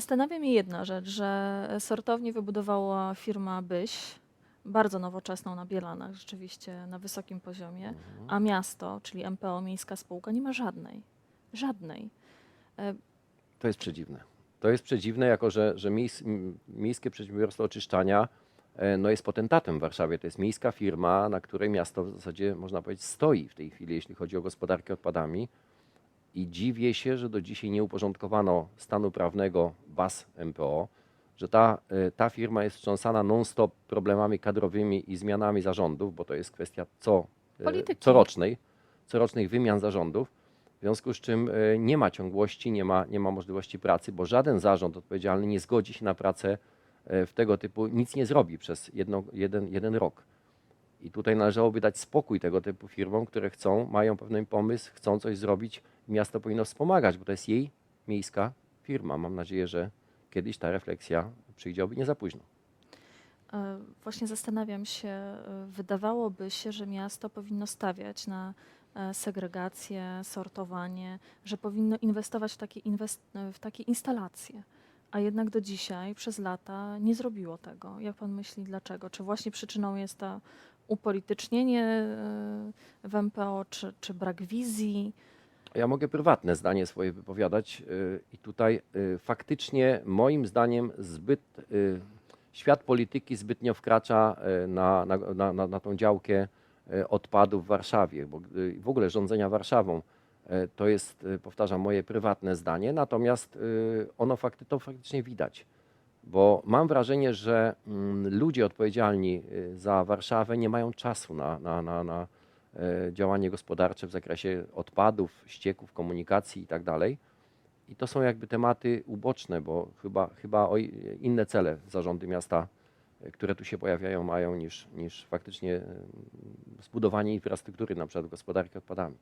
Zastanawia mnie jedna rzecz, że sortownię wybudowała firma Byś, bardzo nowoczesną na Bielanach, rzeczywiście na wysokim poziomie, a miasto, czyli MPO, miejska spółka, nie ma żadnej. Żadnej. To jest przedziwne. To jest przedziwne, jako że, że miejsc, m- Miejskie Przedsiębiorstwo Oczyszczania e, no jest potentatem w Warszawie. To jest miejska firma, na której miasto w zasadzie, można powiedzieć, stoi w tej chwili, jeśli chodzi o gospodarkę odpadami. I dziwię się, że do dzisiaj nie uporządkowano stanu prawnego BAS MPO, że ta, e, ta firma jest wstrząsana non-stop problemami kadrowymi i zmianami zarządów, bo to jest kwestia co, Polityki. corocznej, corocznych wymian zarządów. W związku z czym e, nie ma ciągłości, nie ma, nie ma możliwości pracy, bo żaden zarząd odpowiedzialny nie zgodzi się na pracę w tego typu, nic nie zrobi przez jedno, jeden, jeden rok. I tutaj należałoby dać spokój tego typu firmom, które chcą, mają pewien pomysł, chcą coś zrobić. Miasto powinno wspomagać, bo to jest jej miejska firma. Mam nadzieję, że kiedyś ta refleksja przyjdzie, oby nie za późno. E, Właśnie zastanawiam się, e, wydawałoby się, że miasto powinno stawiać na e, segregację, sortowanie, że powinno inwestować w takie, inwest- w takie instalacje. A jednak do dzisiaj, przez lata, nie zrobiło tego. Jak pan myśli, dlaczego? Czy właśnie przyczyną jest to upolitycznienie w MPO, czy, czy brak wizji? Ja mogę prywatne zdanie swoje wypowiadać y, i tutaj y, faktycznie moim zdaniem zbyt y, świat polityki zbytnio wkracza na, na, na, na, tą działkę odpadów w Warszawie, bo w ogóle rządzenia Warszawą to jest, powtarzam, moje prywatne zdanie, natomiast ono fakty, to faktycznie widać. Bo mam wrażenie, że mm, ludzie odpowiedzialni za Warszawę nie mają czasu na, na, na, na działanie gospodarcze w zakresie odpadów, ścieków, komunikacji i tak. I to są jakby tematy uboczne, bo chyba, chyba inne cele zarządy miasta, e, które tu się pojawiają, mają niż, niż faktycznie e, zbudowanie infrastruktury, na przykład gospodarki odpadami.